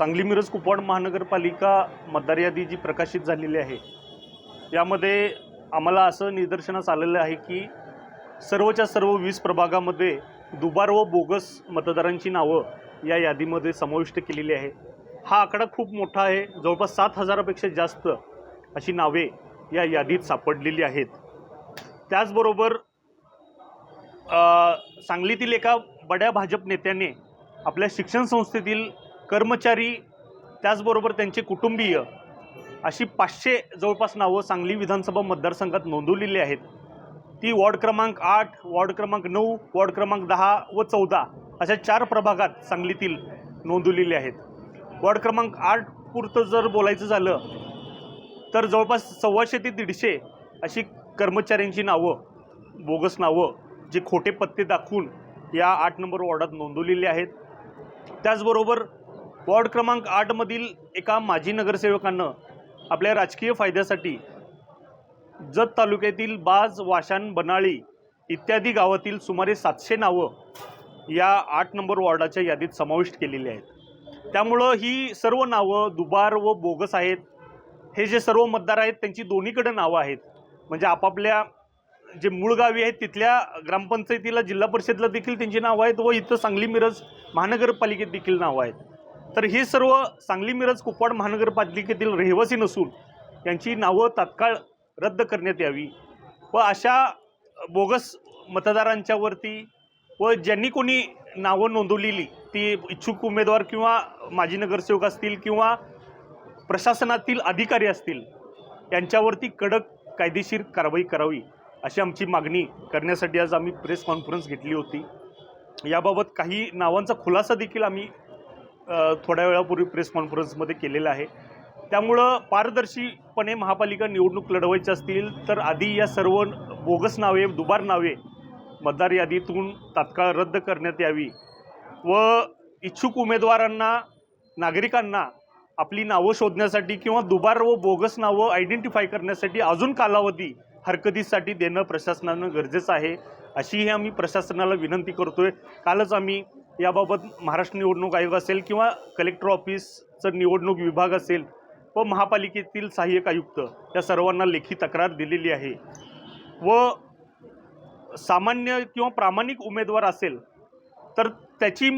सांगली मिरज कुपवाड महानगरपालिका मतदार यादी जी प्रकाशित झालेली आहे यामध्ये आम्हाला असं निदर्शनास आलेलं आहे की सर्वच्या सर्व वीस प्रभागामध्ये दुबार व बोगस मतदारांची नावं या यादीमध्ये समाविष्ट केलेली आहे. हा आकडा खूप मोठा आहे जवळपास सात हजारापेक्षा जास्त अशी नावे या यादीत सापडलेली आहेत. त्याचबरोबर सांगलीतील एका बड्या भाजप नेत्याने आपल्या शिक्षण संस्थेतील कर्मचारी त्याचबरोबर त्यांचे कुटुंबीय अशी पाचशे जवळपास नावं सांगली विधानसभा मतदारसंघात नोंदवलेली आहेत. ती वॉर्ड क्रमांक आठ वॉर्ड क्रमांक नऊ वॉर्ड क्रमांक दहा व चौदा अशा चार प्रभागात सांगलीतील नोंदवलेली आहेत. वॉर्ड क्रमांक आठ पुरतं जर बोलायचं झालं तर जवळपास सव्वाशे ते दीडशे अशी कर्मचाऱ्यांची नावं बोगस नावं जे खोटे पत्ते दाखवून या आठ नंबर वॉर्डात नोंदवलेली आहेत. त्याचबरोबर वॉर्ड क्रमांक आठमधील एका माजी नगरसेवकानं आपल्या राजकीय फायद्यासाठी जत तालुक्यातील बाज वाशान बनाळी इत्यादी गावातील सुमारे सातशे नावं या आठ नंबर वॉर्डाच्या यादीत समाविष्ट केलेली आहेत. त्यामुळं ही सर्व नावं दुबार व बोगस आहेत. हे जे सर्व मतदार आहेत त्यांची दोन्हीकडे नावं आहेत. म्हणजे आपापल्या जे मूळ गावी आहेत तिथल्या ग्रामपंचायतीला जिल्हा परिषदला देखील त्यांची नावं आहेत व इथं सांगली मिरज महानगरपालिकेत देखील नावं आहेत. तर ही सर्व सांगली मिरज कुपवाड महानगरपालिकेतील रहिवासी नसून यांची नावं तात्काळ रद्द करण्यात यावी व अशा बोगस मतदारांच्यावरती व ज्यांनी कोणी नावं नोंदवलेली ती इच्छुक उमेदवार किंवा माजी नगरसेवक असतील किंवा प्रशासनातील अधिकारी असतील यांच्यावरती कडक कायदेशीर कारवाई करावी अशी आमची मागणी करण्यासाठी आज आम्ही प्रेस कॉन्फरन्स घेतली होती. याबाबत काही नावांचा खुलासा देखील आम्ही थोड्या वेळापूर्वी प्रेस कॉन्फरन्समध्ये केलेलं आहे. त्यामुळं पारदर्शीपणे महापालिका निवडणूक लढवायची असतील तर आधी या सर्व बोगस नावे दुबार नावे मतदार यादीतून तात्काळ रद्द करण्यात यावी व इच्छुक उमेदवारांना नागरिकांना आपली नावं शोधण्यासाठी किंवा दुबार व बोगस नावं आयडेंटिफाय करण्यासाठी अजून कालावधी हरकतीसाठी देणं प्रशासनानं गरजेचं आहे. अशीही आम्ही प्रशासनाला विनंती करतोय. कालच आम्ही याबाबत महाराष्ट्र निवडणूक आयोग असेल किंवा कलेक्टर ऑफिसचं निवडणूक विभाग असेल व महापालिकेतील सहाय्यक आयुक्त या सर्वांना लेखी तक्रार दिलेली आहे. व सामान्य किंवा प्रामाणिक उमेदवार असेल तर त्याची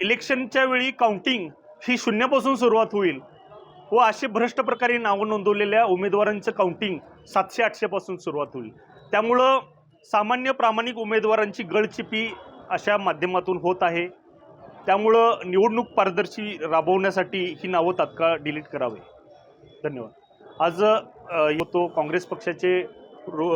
इलेक्शनच्या वेळी काउंटिंग ही शून्यापासून सुरुवात होईल व असे भ्रष्ट प्रकारे नावं नोंदवलेल्या उमेदवारांचं काउंटिंग सातशे आठशेपासून सुरुवात होईल. त्यामुळं सामान्य प्रामाणिक उमेदवारांची गळचिपी अशा माध्यमातून होत आहे. त्यामुळं निवडणूक पारदर्शी राबवण्यासाठी ही नावं तात्काळ डिलीट करावे. धन्यवाद. आज होतो काँग्रेस पक्षाचे रो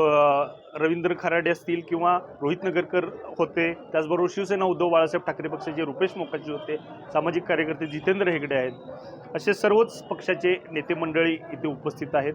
रवींद्र खराडे असतील किंवा रोहित नगरकर होते. त्याचबरोबर शिवसेना उद्धव बाळासाहेब ठाकरे पक्षाचे रुपेश मोकाजी होते. सामाजिक कार्यकर्ते जितेंद्र हेगडे आहेत. असे सर्वच पक्षाचे नेते मंडळी इथे उपस्थित आहेत.